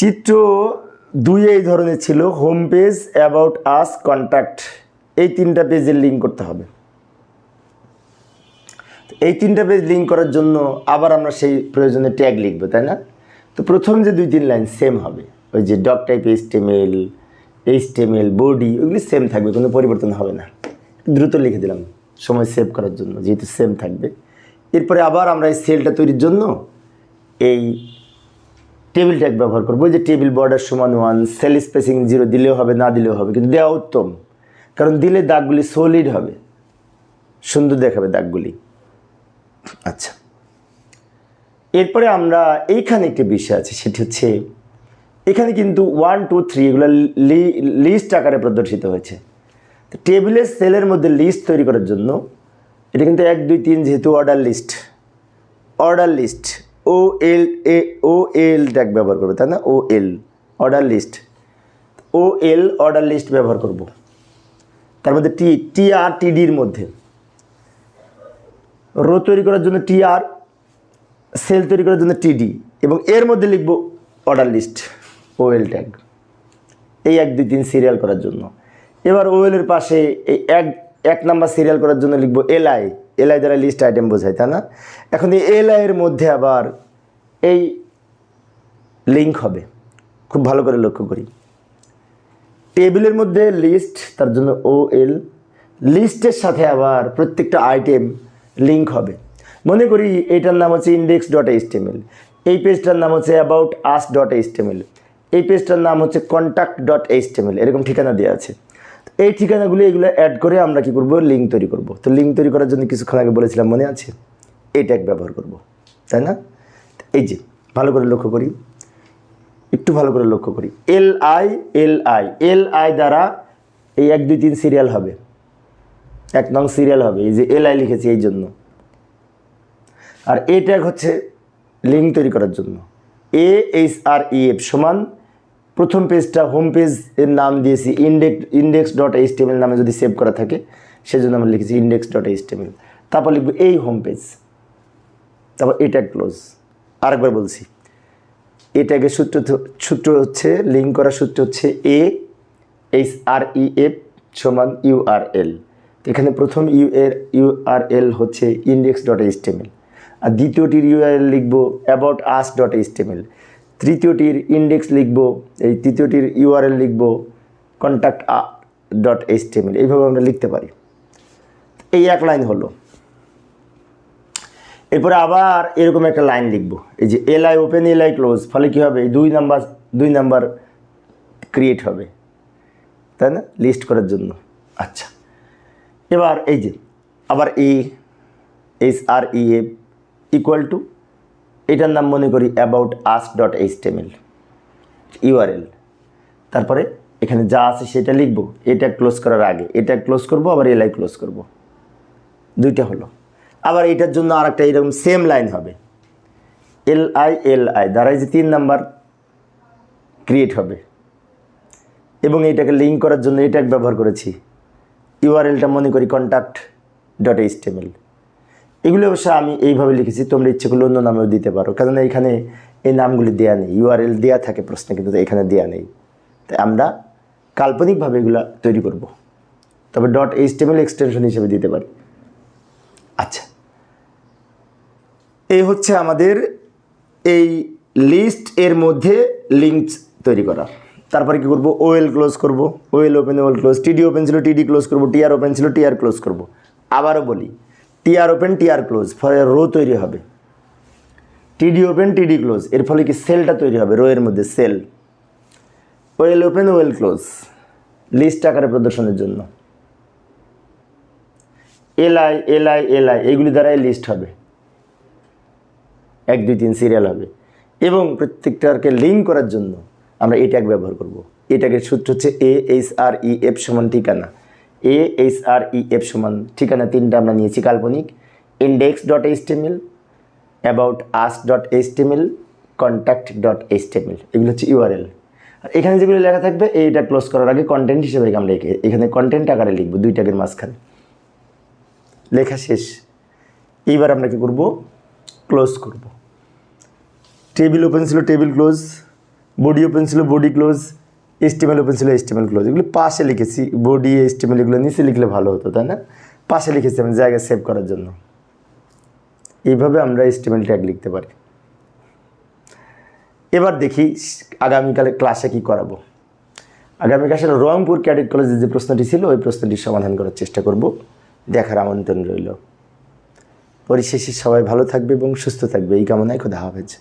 চিত্র দুই এই ধরনের ছিল home page about us contact এই তিনটা পেজের লিঙ্ক করতে হবে। এই তিনটা পেজ লিঙ্ক করার জন্য আবার আমরা সেই প্রয়োজনে ট্যাগ লিখব, তাই না? তো প্রথম যে দুই তিন লাইন সেম হবে। ওই যে doc type HTML HTML body ওইগুলি সেম থাকবে, কোনো পরিবর্তন হবে না। দ্রুত লিখে দিলাম, সময় সেভ করার জন্য, যেহেতু সেম থাকবে। এরপরে আবার আমরা এই সেলটা তৈরির জন্য এই টেবিল ট্যাগ ব্যবহার করব। যে টেবিল বর্ডার সমান ওয়ান সেল স্পেসিং জিরো দিলেও হবে, না দিলেও হবে, কিন্তু দেওয়া উত্তম। কারণ দিলে দাগগুলি সলিড হবে। সুন্দর দেখাবে দাগগুলি। আচ্ছা। এরপরে আমরা এইখানে একটি বিষয় আছে, সেটি হচ্ছে, এখানে কিন্তু ওয়ান টু থ্রি এগুলো লিস্ট আকারে প্রদর্শিত হয়েছে। তো টেবিলের সেলের মধ্যে লিস্ট তৈরি করার জন্য, এটা কিন্তু এক, দুই, তিন যেহেতু order list order list O L এ ও এল ট্যাগ ব্যবহার করবে, তাই না? O L order list O L order list ব্যবহার করব। তার মধ্যে টি টি আর টিডির মধ্যে। রো তৈরি করার জন্য টি আর সেল তৈরি করার জন্য টিডি এবং এর মধ্যে লিখব অর্ডার লিস্ট ওএল ট্যাগ এই এক, দুই, তিন সিরিয়াল করার জন্য। এবার ওয়েলের পাশে এই এক এক নাম্বার সিরিয়াল করার জন্য লিখব এলআই এলআই দ্বারা লিস্ট আইটেম বোঝায়, তাই না? এখন এই এলআই এর মধ্যে আবার এই লিঙ্ক হবে। খুব ভালো করে লক্ষ্য করি। টেবিলের মধ্যে লিস্ট তার জন্য ও এল লিস্টের সাথে আবার প্রত্যেকটা আইটেম লিঙ্ক হবে। মনে করি এটার নাম হচ্ছে ইন্ডেক্স ডট এইচটিএমএল এই পেজটার নাম হচ্ছে অ্যাবাউট আস ডট এইচটিএমএল এই পেজটার নাম হচ্ছে কন্ট্যাক্ট ডট এইচটিএমএল এরকম ঠিকানা দেওয়া আছে। এই ঠিকানাগুলি এগুলো অ্যাড করে আমরা কি করব? লিঙ্ক তৈরি করব। তো লিঙ্ক তৈরি করার জন্য কিছুক্ষণ আগে বলেছিলাম মনে আছে? এই ট্যাগ ব্যবহার করব। তাই না? এই যে, ভালো করে লক্ষ্য করি। একটু ভালো করে লক্ষ্য করি। L I L I L I দ্বারা এই এক, দুই, তিন সিরিয়াল হবে। এক নং সিরিয়াল হবে। এই যে এল আই লিখেছি এই জন্য। আর এ ট্যাগ হচ্ছে লিঙ্ক তৈরি করার জন্য। এ এইচ আর ই এফ সমান প্রথম পেজটা হোম পেজ এর নাম দিয়েছি index index dot HTML নামে যদি সেভ করা থাকে, সেজন্য আমরা লিখেছি ইন্ডেক্স ডট এইচ টেবিল তারপর লিখব এই হোম পেজ তারপর এটা ক্লোজ আরেকবার বলছি এ ট্যাগের সূত্র সূত্র হচ্ছে লিঙ্ক করার সূত্র হচ্ছে A H R E F সমান ইউআরএল এখানে প্রথম ইউ এর ইউআরএল হচ্ছে ইন্ডেক্স ডট এইচটিএমএল আর দ্বিতীয়টির ইউআরএল লিখব অ্যাবাউট আস ডট এইচটিএমএল তৃতীয়টির ইন্ডেক্স লিখব, এই তৃতীয়টির ইউআরএল লিখব কন্ট্যাক্ট ডট এইচটিএমএল এইভাবে আমরা লিখতে পারি। এই এক লাইন হলো। এরপরে আবার এরকম একটা লাইন লিখব, এই যে L I open L I close ফলে কী হবে? দুই নাম্বার দুই নাম্বার ক্রিয়েট হবে, তাই না? লিস্ট করার জন্য। আচ্ছা এবার এই যে, আবার E S R E A equal to এটার নাম মনে করি about us dot HTML URL তারপরে এখানে যা আছে সেটা লিখব, এটা ক্লোজ করার আগে, এটা ক্লোজ করব, আবার এলআই ক্লোজ করব। দুইটা হলো। আবার এটার জন্য আর একটা এরকম সেম লাইন হবে। এল আই এল আই দ্বারাই যে তিন নাম্বার ক্রিয়েট হবে। এবং এটাকে লিঙ্ক করার জন্য এটা ব্যবহার করেছি। ইউআরএলটা মনে করি কন্ট্যাক্ট ডট এইচটিএমএল এগুলো অবশ্য আমি এইভাবে লিখেছি, তোমরা ইচ্ছে করলে অন্য নামেও দিতে পারো। কেননা এখানে এই নামগুলি দেওয়া নেই ইউআরএল দেওয়া থাকে প্রশ্নে, কিন্তু এখানে দেওয়া নেই। তাই আমরা কাল্পনিকভাবে এগুলো তৈরি করব। তবে ডট এইচটিএমএল এক্সটেনশন হিসেবে দিতে পারি। আচ্ছা। এই হচ্ছে আমাদের এই লিস্ট, এর মধ্যে লিঙ্কস তৈরি করা। তারপরে কী করব? ওয়েল ক্লোজ করব। Well open well close TD open ছিল টিডি ক্লোজ করব টিআর ওপেন ছিল টিআর ক্লোজ করব। আবারও বলি টিআর ওপেন টিআর ক্লোজ ফলে রো তৈরি হবে। টিডি ওপেন টিডি ক্লোজ এর ফলে কি সেলটা তৈরি হবে? রো এর মধ্যে cell well open well close list আকারে প্রদর্শনের জন্য। এলআই এলআই এলআই এইগুলি দ্বারাই লিস্ট হবে। এক, দুই, তিন সিরিয়াল হবে। এবং প্রত্যেকটাকে লিঙ্ক করার জন্য আমরা এই ট্যাগ ব্যবহার করব। এই ট্যাগের সূত্র হচ্ছে A H R E F সমান ঠিকানা। এ এইচ আর ই এফ সমান ঠিকানা তিনটা আমরা নিয়েছি কাল্পনিক index dot HTML about us dot HTML contact dot HTML এগুলো হচ্ছে ইউআরএল আর এখানে যেগুলো লেখা থাকবে, এইটা ক্লোজ করার আগে কন্টেন্ট হিসেবে আমরা এখানে কন্টেন্ট আকারে লিখব, দুই ট্যাগের মাঝখানে। লেখা শেষ। এইবার আমরা কি করব? ক্লোজ করব। টেবিল ওপেন ছিল টেবিল ক্লোজ বডি ওপেন ছিল বডি ক্লোজ এস্টিমেল ওপেন ছিল এস্টিমেল ক্লোজ এগুলো পাশে লিখেছি বডি এস্টিমেল এগুলো নিচে লিখলে ভালো হতো, তাই না? পাশে লিখেছি আমি জায়গা সেভ করার জন্য। এইভাবে আমরা এস্টিমেল ট্যাগ লিখতে পারি। এবার দেখি আগামীকালে ক্লাসে কি করাবো। আগামীকাল আসলে রংপুর ক্যাডেট কলেজে যে প্রশ্নটি ছিল, ওই প্রশ্নটির সমাধান করার চেষ্টা করব। দেখার আমন্ত্রণ রইল। পরিশেষে সবাই ভালো থাকবে এবং সুস্থ থাকবে। এই কামনায় খোদা হাফেজ।